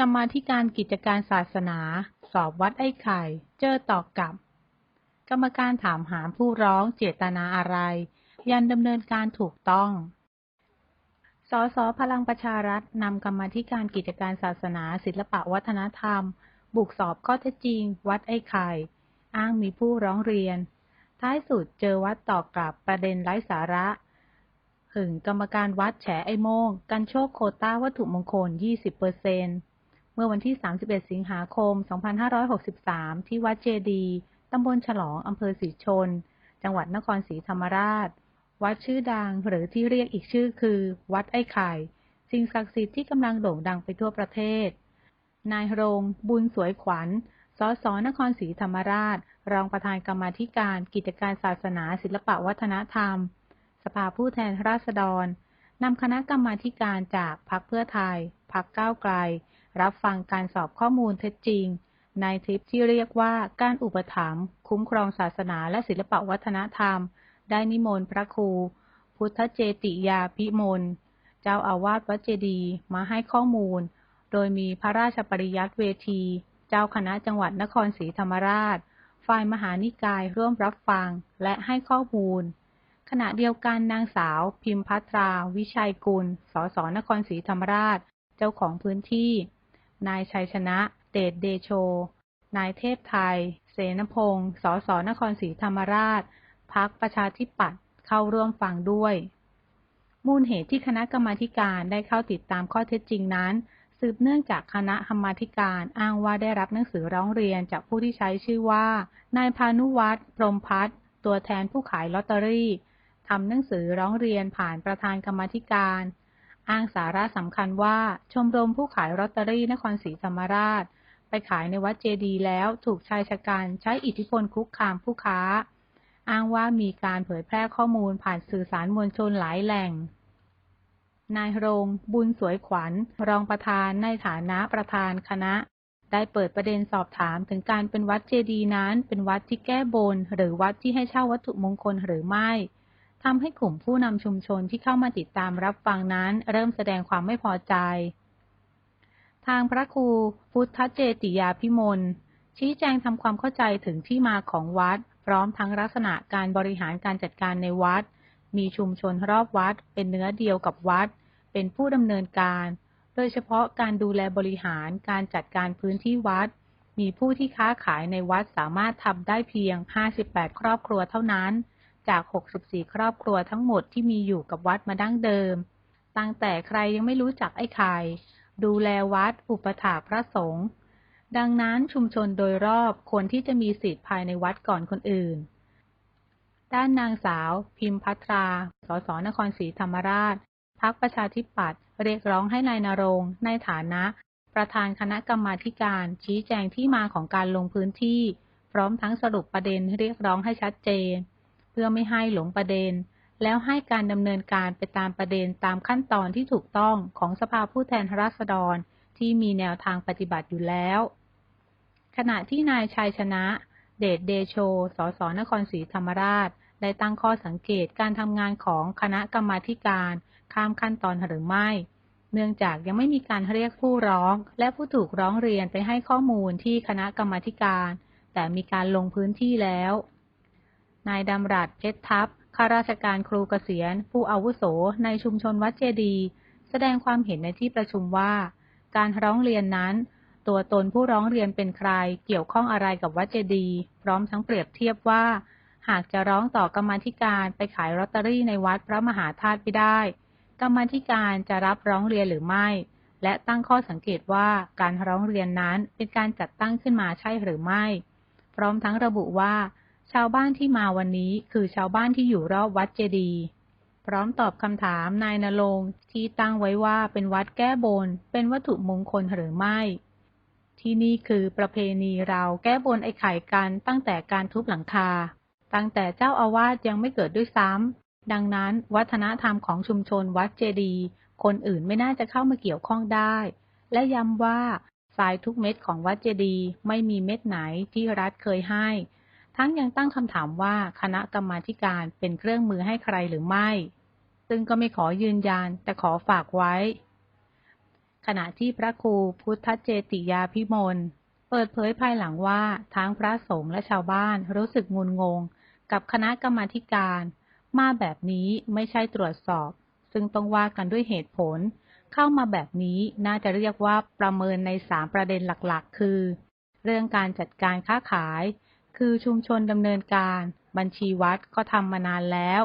กรรมาธิการกิจการศาสนา สอบวัดไอ้ไข่ เจอตอบกลับ กรรมการถามหาผู้ร้องเจตนาอะไร ยันดำเนินการถูกต้อง สสพลังประชารัฐนำกรรมาธิการกิจการศาสนา ศิลปะวัฒนธรรม บุกสอบข้อเท็จจริง วัดไอ้ไข่ อ้างมีผู้ร้องเรียน ท้ายสุดเจอวัดตอบกลับประเด็นไร้สาระหึงกรรมการวัดแฉไอ้โมง กันโชคโคต้าวัตถุมงคล 20%เปอร์เซ็นต์ เมื่อวันที่ 31 สิงหาคม 2563 ที่วัดเจดี ตำบลฉลอง อำเภอศรีชน จังหวัดนครศรีธรรมราช วัดชื่อดังหรือที่เรียกอีกชื่อคือ วัดไอ้ไข่ สิ่งศักดิ์สิทธิ์ที่กำลังโด่งดังไปทั่วประเทศ นายโรงบุญสวยขวัญ สสนครศรีธรรมราช รองประธานกรรมาธิการ กิจการศาสนา ศิลปวัฒนธรรม สภาผู้แทนราษฎรนำคณะกรรมาธิการจากพรรคเพื่อไทย พรรคก้าวไกล รับฟังการสอบข้อมูลเท็จจริง ในทริปที่เรียกว่าการอุปถัมภ์คุ้มครองศาสนาและศิลปวัฒนธรรม ได้นิมนต์พระครู พุทธเจติยาพิมลเจ้าอาวาสวัดเจดีมาให้ข้อมูล โดยมีพระราชปริยัติเวที เจ้าคณะจังหวัดนครศรีธรรมราช ฝ่ายมหานิกายร่วมรับฟังและให้ข้อมูลขณะเดียวกันนางสาว พิมพัตรา วิชัยกุล สสนครศรีธรรมราช เจ้าของพื้นที่ นายชัยชนะ เดชเดโช นายเทพไทย เสนพงศ์สสนครศรีธรรมราช พักประชาธิปัตย์เข้าร่วมฟังด้วย มูลเหตุที่คณะกรรมาการได้เข้าติดตามข้อเท็จจริงนั้น สืบเนื่องจากคณะกรรมาการอ้างว่าได้รับหนังสือร้องเรียนจากผู้ที่ใช้ชื่อว่า นายพานุวัตรพรหมพัฒน์ตัวแทนผู้ขายลอตเตอรี่ทำหนังสือร้องเรียนผ่านประธานกรรมาการ อ้างสาระสำคัญว่าชมรมผู้ขายลอตเตอรี่นครศรีธรรมราช ไปขายในวัดเจดีย์แล้วถูกชายชะกันใช้อิทธิพลคุกคามผู้ค้า อ้างว่ามีการเผยแพร่ข้อมูลผ่านสื่อสารมวลชนหลายแหล่ง นายโรง บุญสวยขวัญ รองประธานในฐานะประธานคณะ ได้เปิดประเด็นสอบถามถึงการเป็นวัดเจดีย์นั้น เป็นวัดที่แก้บน หรือวัดที่ให้เช่าวัตถุมงคลหรือไม่ ทำให้กลุ่มผู้นำชุมชนที่เข้ามาติดตามรับฟังนั้น เริ่มแสดงความไม่พอใจ ทางพระครูพุทธเจติยาพิมลชี้แจงทำความเข้าใจถึงที่มาของวัด พร้อมทั้งลักษณะการบริหารการจัดการในวัด มีชุมชนรอบวัด เป็นเนื้อเดียวกับวัด เป็นผู้ดำเนินการ โดยเฉพาะการดูแลบริหารการจัดการพื้นที่วัด มีผู้ที่ค้าขายในวัดสามารถทำได้เพียง 58 ครอบครัวเท่านั้น จาก 64 ครอบครัวทั้งหมดที่มีอยู่กับวัดมาดั้งเดิม ตั้งแต่ใครยังไม่รู้จักไอ้ไข่ ดูแลวัด อุปถากพระสงฆ์ ดังนั้นชุมชนโดยรอบควรที่จะมีสิทธิ์ภายในวัดก่อนคนอื่น ด้านนางสาว พิมพัตรา สส นครศรีธรรมราช พักประชาธิปัตย์เรียกร้องให้นายนรงในฐานะ ประธานคณะกรรมาการชี้แจงที่มาของการลงพื้นที่ พร้อมทั้งสรุปประเด็นเรียกร้องให้ชัดเจน เพื่อไม่ให้หลงประเด็น แล้วให้การดำเนินการไปตามประเด็นตามขั้นตอนที่ถูกต้องของสภาผู้แทนราษฎร ที่มีแนวทางปฏิบัติอยู่แล้ว ขณะที่นายชัยชนะ เดชเดโช สสนครศรีธรรมราช ได้ตั้งข้อสังเกตการทำงานของคณะกรรมาการข้ามขั้นตอนหรือไม่ เนื่องจากยังไม่มีการเรียกผู้ร้อง และผู้ถูกร้องเรียนไปให้ข้อมูลที่คณะกรรมาการ แต่มีการลงพื้นที่แล้ว นายดำรัสเพชรทัพข้าราชการครูเกษียณ ผู้อาวุโส ในชุมชนวัดเจดีแสดงความเห็นในที่ประชุมว่า การร้องเรียนนั้น ตัวตนผู้ร้องเรียนเป็นใคร เกี่ยวข้องอะไรกับวัดเจดี พร้อมทั้งเปรียบเทียบว่า หากจะร้องต่อกรรมธิการไปขายลอตเตอรี่ในวัดพระมหาธาตุไม่ได้ กรรมธิการจะรับร้องเรียนหรือไม่ และตั้งข้อสังเกตว่าการร้องเรียนนั้นเป็นการจัดตั้งขึ้นมาใช่หรือไม่ พร้อมทั้งระบุว่า ชาวบ้านที่มาวันนี้คือชาวบ้านที่อยู่รอบวัดเจดีย์พร้อมตอบคำถามนายนรงที่ตั้งไว้ว่าเป็นวัดแก้บน เป็นวัตถุมงคลหรือไม่ ที่นี่คือประเพณีเราแก้บนไอ้ไข่กันตั้งแต่การทุบหลังคา ตั้งแต่เจ้าอาวาสยังไม่เกิดด้วยซ้ำดังนั้นวัฒนธรรมของชุมชนวัดเจดีย์คนอื่นไม่น่าจะเข้ามาเกี่ยวข้องได้ และย้ำว่าทรายทุกเม็ดของวัดเจดีย์ไม่มีเม็ดไหนที่รัฐเคยให้ ทั้งยังตั้งคำถามว่าคณะกรรมาการเป็นเครื่องมือให้ใครหรือไม่ ซึ่งก็ไม่ขอยืนยันแต่ขอฝากไว้ ขณะที่พระครูพุทธเจติยาพิมลเปิดเผยภายหลังว่าทั้งพระสงฆ์และชาวบ้านรู้สึกงุนงง กับคณะกรรมาการ มาแบบนี้ไม่ใช่ตรวจสอบ ซึ่งต้องว่ากันด้วยเหตุผล เข้ามาแบบนี้น่าจะเรียกว่าประเมินในสามประเด็นหลักๆ คือ เรื่องการจัดการค้าขาย คือชุมชนดำเนินการ บัญชีวัดก็ทำมานานแล้ว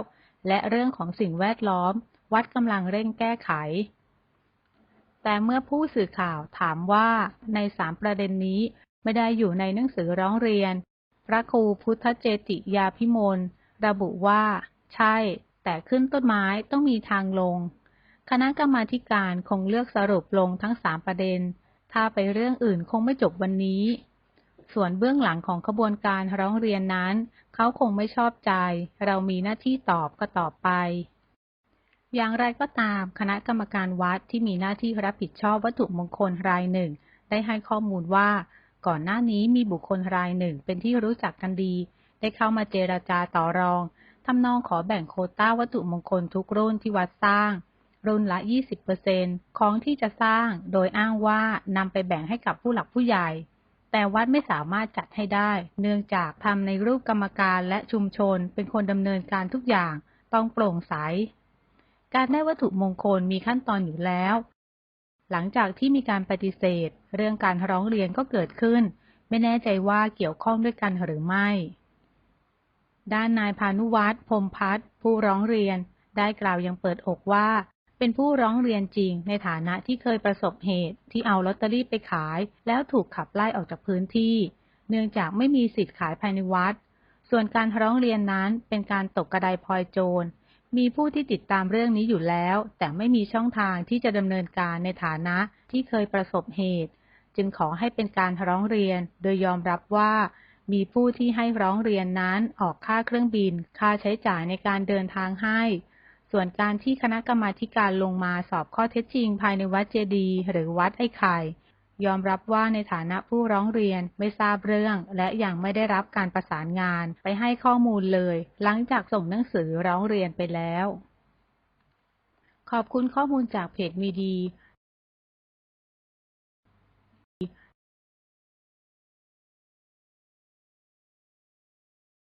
และเรื่องของสิ่งแวดล้อม วัดกำลังเร่งแก้ไข แต่เมื่อผู้สื่อข่าวถามว่าในสามประเด็นนี้ไม่ได้อยู่ในหนังสือร้องเรียน พระครูพุทธเจติยาพิมลระบุว่า ใช่ แต่ขึ้นต้นไม้ต้องมีทางลง คณะกรรมาการคงเลือกสรุปลงทั้งสามประเด็น ถ้าไปเรื่องอื่นคงไม่จบวันนี้ ส่วนเบื้องหลังของขบวนการร้องเรียนนั้น เขาคงไม่ชอบใจ เรามีหน้าที่ตอบก็ตอบไป อย่างไรก็ตาม คณะกรรมการวัดที่มีหน้าที่รับผิดชอบวัตถุมงคลรายหนึ่ง ได้ให้ข้อมูลว่า ก่อนหน้านี้มีบุคคลรายหนึ่งเป็นที่รู้จักกันดี ได้เข้ามาเจราจาต่อรองทำนองขอแบ่งโคต้าวัตถุมงคลทุกรุ่นที่วัดสร้างรุ่นละ 20%ของที่จะสร้าง โดยอ้างว่านำไปแบ่งให้กับผู้หลักผู้ใหญ่ แต่วัดไม่สามารถจัดให้ได้ เนื่องจากทำในรูปกรรมการและชุมชนเป็นคนดำเนินการทุกอย่างต้องโปร่งใส การได้วัตถุมงคลมีขั้นตอนอยู่แล้ว หลังจากที่มีการปฏิเสธ เรื่องการร้องเรียนก็เกิดขึ้น ไม่แน่ใจว่าเกี่ยวข้องด้วยกันหรือไม่ ด้านนายพานุวัฒน์พรมพัฒน์ผู้ร้องเรียนได้กล่าวยังเปิดอกว่า เป็นผู้ร้องเรียนจริงในฐานะที่เคยประสบเหตุที่เอาลอตเตอรี่ไปขาย แล้วถูกขับไล่ออกจากพื้นที่ เนื่องจากไม่มีสิทธิ์ขายภายในวัด ส่วนการร้องเรียนนั้นเป็นการตกกระไดพลอยโจร มีผู้ที่ติดตามเรื่องนี้อยู่แล้ว แต่ไม่มีช่องทางที่จะดำเนินการในฐานะที่เคยประสบเหตุ จึงขอให้เป็นการร้องเรียน โดยยอมรับว่ามีผู้ที่ให้ร้องเรียนนั้นออกค่าเครื่องบิน ค่าใช้จ่ายในการเดินทางให้ ส่วนการที่คณะกรรมาการลงมาสอบข้อเท็จจริงภายในวัดเจดีย์หรือวัดไอ้ไข่ ยอมรับว่าในฐานะผู้ร้องเรียนไม่ทราบเรื่อง และยังไม่ได้รับการประสานงานไปให้ข้อมูลเลย หลังจากส่งหนังสือร้องเรียนไปแล้ว ขอบคุณข้อมูลจากเพจมีดี